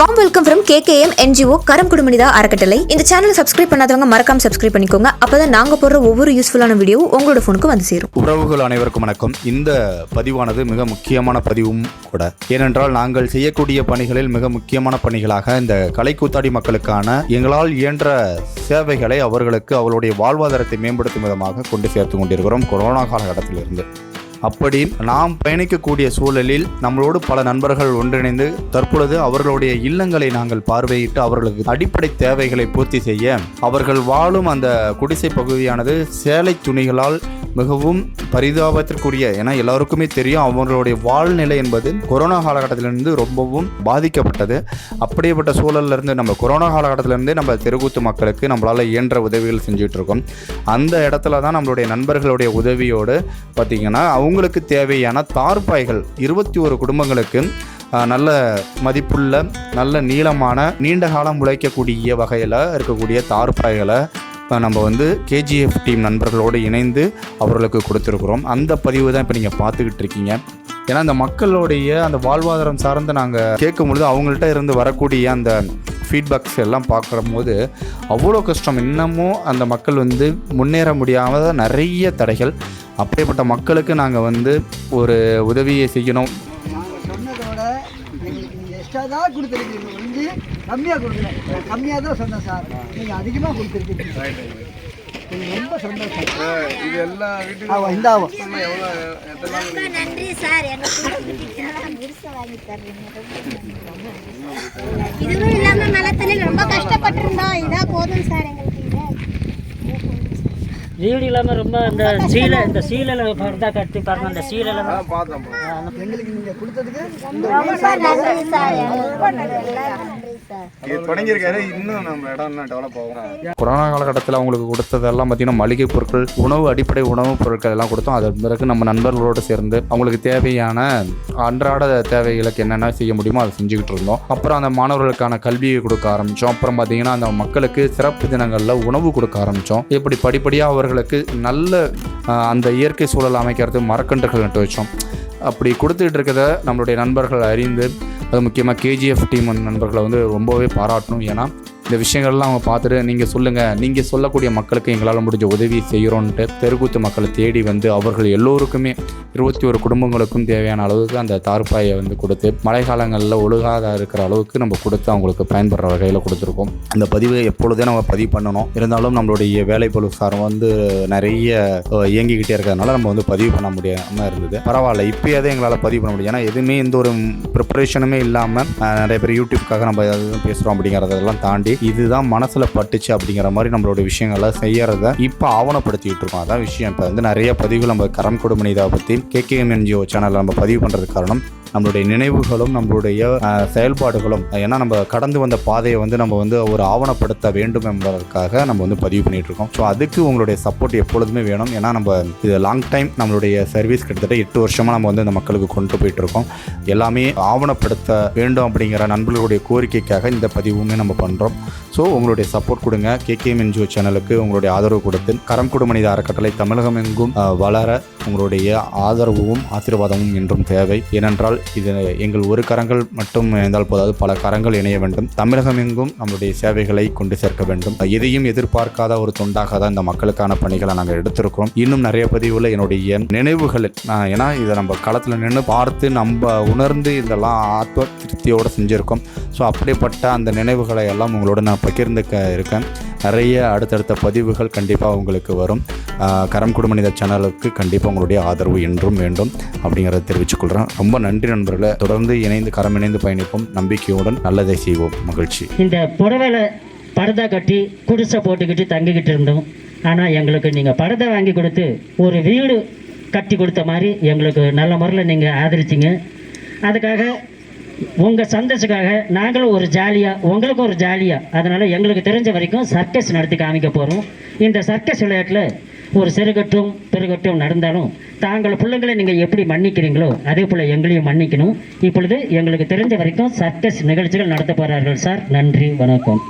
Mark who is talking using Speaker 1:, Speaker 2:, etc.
Speaker 1: Warm welcome from KKM NGO கரம் குடுமனிதா அறக்கட்டளை இந்த சேனலை சப்ஸ்கிரைப் பண்ணாதவங்க மறக்காம சப்ஸ்கிரைப் பண்ணிக்கோங்க. அப்பதான் நாங்க போடுற ஒவ்வொரு யூஸ்ஃபுல்லான வீடியோவும் உங்களோட ஃபோனுக்கு வந்து சேரும்.
Speaker 2: உறவுகள் அனைவருக்கும் வணக்கம். இந்த பதிவானது மிக முக்கியமான பதிவும் கூட. ஏனென்றால் நாங்கள் செய்யக்கூடிய பணிகளில் மிக முக்கியமான பணிகளாக இந்த கலை கூத்தாடி மக்களுக்கான எங்களால் இயன்ற சேவைகளை அவர்களுக்கு அவர்களுடைய வாழ்வாதாரத்தை மேம்படுத்தும் விதமாக கொண்டு சேர்த்து கொண்டிருக்கிறோம். கொரோனா காலகட்டத்திலிருந்து. அப்படி நாம் பயணிக்கக்கூடிய சூழலில் நம்மளோடு பல நண்பர்கள் ஒன்றிணைந்து தற்பொழுது அவர்களுடைய இல்லங்களை நாங்கள் பார்வையிட்டு அவர்களுக்கு அடிப்படை தேவைகளை பூர்த்தி செய்ய அவர்கள் வாழும் அந்த குடிசை பகுதியானது சேலை துணிகளால் மிகவும் பரிதாபத்திற்குரிய ஏன்னா எல்லாருக்குமே தெரியும் அவர்களுடைய வாழ்நிலை என்பது கொரோனா காலகட்டத்திலிருந்து ரொம்பவும் பாதிக்கப்பட்டது. அப்படிப்பட்ட சூழல்ல இருந்து நம்ம கொரோனா காலகட்டத்திலிருந்து நம்ம தெருக்கூத்து மக்களுக்கு நம்மளால் இயன்ற உதவிகள் செஞ்சுட்டு இருக்கோம் அந்த இடத்துல தான் நம்மளுடைய நண்பர்களுடைய உதவியோடு பார்த்திங்கன்னா அவங்களுக்கு தேவையான தார்பாய்கள் இருபத்தி ஒரு குடும்பங்களுக்கு நல்ல மதிப்புள்ள நல்ல நீளமான நீண்ட காலம் உழைக்கக்கூடிய வகையில் இருக்கக்கூடிய தார்பாய்களை நம்ம வந்து கேஜிஎஃப் டீம் நண்பர்களோடு இணைந்து அவர்களுக்கு கொடுத்துருக்குறோம். அந்த பதிவு தான் இப்போ நீங்கள் பார்த்துக்கிட்டு இருக்கீங்க. ஏன்னா அந்த மக்களுடைய அந்த வாழ்வாதாரம் சார்ந்து நாங்கள் கேட்கும் பொழுது அவங்கள்ட்ட இருந்து வரக்கூடிய அந்த ஃபீட்பேக்ஸ் எல்லாம் பார்க்கும்போது அவ்வளோ கஷ்டம். இன்னமும் அந்த மக்கள் வந்து முன்னேற முடியாமல் நிறைய தடைகள். அப்படிப்பட்ட மக்களுக்கு நாங்கள் வந்து ஒரு உதவியை செய்யணும்.
Speaker 3: நாங்கள் சொன்னதோட எங்களுக்கு நீங்கள் எக்ஸ்ட்ரா தான் கொடுத்துருக்கீங்க. வந்து கம்மியாக கொடுக்கல நான் கம்மியாக தான் சொன்னேன் சார். நீங்கள் அதிகமாக கொடுத்துருக்கீங்க. ரொம்ப சந்தோஷம்.
Speaker 4: ரொம்ப நன்றி சார். இதுவும் இல்லாம ரொம்ப கஷ்டப்பட்டிருந்தோம் இதா போதும் சார் இது.
Speaker 5: வீடு இல்லாமல் ரொம்ப இந்த சீலை இந்த சீலையில் பர்தா கட்டி பாருங்க அந்த சீலையில்
Speaker 6: ஆ பார்த்தோம்
Speaker 3: எங்களுக்கு நீங்கள் கொடுத்ததுக்கு இந்த
Speaker 4: ரொம்ப நன்றி சார். எங்களுக்கு எல்லாம் நன்றி சார்.
Speaker 6: இது தொடங்கியிருக்காரு. இன்னும் நம்ம இடம் இன்னும் டெவலப் ஆகும்.
Speaker 2: கொரோனா காலகட்டத்தில் அவங்களுக்கு கொடுத்ததெல்லாம் பார்த்தீங்கன்னா மளிகை பொருட்கள் உணவு அடிப்படை உணவுப் பொருட்கள் எல்லாம் கொடுத்தோம். அதன் பிறகு நம்ம நண்பர்களோடு சேர்ந்து அவங்களுக்கு தேவையான அன்றாட தேவைகளுக்கு என்னென்ன செய்ய முடியுமோ அதை செஞ்சுக்கிட்டு இருந்தோம். அப்புறம் அந்த மாணவர்களுக்கான கல்வியை கொடுக்க ஆரம்பித்தோம் அப்புறம் பார்த்தீங்கன்னா அந்த மக்களுக்கு சிறப்பு தினங்களில் உணவு கொடுக்க ஆரம்பித்தோம் இப்படி படிப்படியாக அவர்களுக்கு நல்ல அந்த இயற்கை சூழல் அமைக்கிறது மரக்கன்றுகள் நட்டு வச்சோம். அப்படி கொடுத்துட்டு இருக்கிறத நம்மளுடைய நண்பர்கள் அறிந்து அது முக்கியமாக கேஜிஎஃப் டீம் நண்பர்களை வந்து ரொம்பவே பாராட்டணும். ஏன்னா இந்த விஷயங்கள்லாம் அவங்க பார்த்துட்டு நீங்கள் சொல்லுங்கள் நீங்கள் சொல்லக்கூடிய மக்களுக்கு எங்களால் முடிஞ்ச உதவி செய்கிறோன்ட்டு தெருக்கூத்து மக்களை தேடி வந்து அவர்கள் எல்லோருக்குமே இருபத்தி ஒரு குடும்பங்களுக்கும் தேவையான அளவுக்கு அந்த தார்பாயை வந்து கொடுத்து மழை காலங்களில் ஒழுகாத இருக்கிற அளவுக்கு நம்ம கொடுத்து அவங்களுக்கு பயன்படுற வகையில் கொடுத்துருக்கோம். அந்த பதிவை எப்பொழுதே நம்ம பதிவு பண்ணணும். இருந்தாலும் நம்மளுடைய வேலை சாரம் வந்து நிறைய இயங்கிக்கிட்டே இருக்கிறதுனால நம்ம வந்து பதிவு பண்ண முடியாமல் இருந்தது. பரவாயில்ல. இப்போயாவது எங்களால் பதிவு பண்ண முடியும். ஏன்னா எதுவுமே எந்த ஒரு ப்ரிப்பரேஷனுமே இல்லாமல் நிறைய பேர் யூடியூப்காக நம்ம எதுவும் பேசுகிறோம் அப்படிங்கிறதெல்லாம் தாண்டி இதுதான் மனசில் பட்டுச்சு அப்படிங்கிற மாதிரி நம்மளோட விஷயங்களை செய்யறத இப்போ ஆவணப்படுத்திட்டு இருக்கோம். அதான் விஷயம். இப்போ வந்து நிறைய பதிவு நம்ம கரம் கொடுமனிதா பற்றி கேகேஎம் என்ஜிஓ சேனலில் நம்ம பதிவு பண்ணுறதுக்கு காரணம் நம்மளுடைய நினைவுகளும் நம்மளுடைய செயல்பாடுகளும் ஏன்னா நம்ம கடந்து வந்த பாதையை வந்து நம்ம வந்து ஒரு ஆவணப்படுத்த வேண்டும் என்பதற்காக நம்ம வந்து பதிவு பண்ணிட்டு இருக்கோம். ஸோ அதுக்கு உங்களுடைய சப்போர்ட் எப்பொழுதுமே வேணும். ஏன்னா நம்ம இது லாங் டைம் நம்மளுடைய சர்வீஸ் கிட்டத்தட்ட எட்டு வருஷமாக நம்ம வந்து இந்த மக்களுக்கு கொண்டு போயிட்டு இருக்கோம். எல்லாமே ஆவணப்படுத்த வேண்டும் அப்படிங்கிற நண்பர்களுடைய கோரிக்கைக்காக இந்த பதிவுமே நம்ம பண்ணுறோம் ஸோ உங்களுடைய சப்போர்ட் கொடுங்க. கேகேஎம் என்ஜிஓ சேனலுக்கு உங்களுடைய ஆதரவு கொடுத்து கரம் மனித அறக்கட்டளை தமிழகம் எங்கும் வளர உங்களுடைய ஆதரவும் ஆசீர்வாதமும் என்றும் தேவை. ஏனென்றால் இது எங்கள் ஒரு கரங்கள் மட்டும் இணைந்தால் போதாது பல கரங்கள் இணைய வேண்டும். தமிழகம் எங்கும் நம்மளுடைய சேவைகளை கொண்டு சேர்க்க வேண்டும். எதையும் எதிர்பார்க்காத ஒரு தொண்டாக தான் இந்த மக்களுக்கான பணிகளை நாங்கள் எடுத்திருக்கிறோம். இன்னும் நிறைய பதிவுல என்னுடைய நினைவுகள் நான் ஏன்னா இதை நம்ம களத்தில் நின்று பார்த்து நம்ம உணர்ந்து இதெல்லாம் ஆத்ம திருப்தியோடு செஞ்சுருக்கோம். ஸோ அப்படிப்பட்ட அந்த நினைவுகளை எல்லாம் உங்களோட நான் பகிர்ந்துக்க இருக்கேன். நிறைய அடுத்தடுத்த பதிவுகள் கண்டிப்பாக உங்களுக்கு வரும். கரம் குடுமனித சேனலுக்கு கண்டிப்பாக உங்களுடைய ஆதரவு என்றும் வேண்டும் அப்படிங்கிறத தெரிவிச்சுக்கொள்கிறேன் ரொம்ப நன்றி நண்பர்களை. தொடர்ந்து இணைந்து கரம் இணைந்து பயணிப்போம். நம்பிக்கையுடன் நல்லதை செய்வோம். மகிழ்ச்சி.
Speaker 5: இந்த புடவைல பரதா கட்டி குடிசை போட்டுக்கிட்டு தங்கிக்கிட்டு இருந்தோம். ஆனால் எங்களுக்கு நீங்கள் பரதை வாங்கி கொடுத்து ஒரு வீடு கட்டி கொடுத்த மாதிரி எங்களுக்கு நல்ல முறையில் நீங்கள் ஆதரிச்சிங்க. அதுக்காக உங்கள் சந்தோஷக்காக நாங்களும் ஒரு ஜாலியாக உங்களுக்கும் ஒரு ஜாலியாக அதனால் எங்களுக்கு தெரிஞ்ச வரைக்கும் சர்க்கஸ் நடத்தி காமிக்க போகிறோம் இந்த சர்க்கஸ் விளையாட்டில் ஒரு சிறுகட்டும் பெருகட்டும் நடந்தாலும் தாங்கள் பிள்ளைங்களை நீங்கள் எப்படி மன்னிக்கிறீங்களோ அதே போல் எங்களையும் மன்னிக்கணும். இப்பொழுது எங்களுக்கு தெரிஞ்ச வரைக்கும் சர்க்கஸ் நிகழ்ச்சிகள் நடத்த போகிறார்கள் சார் நன்றி வணக்கம்.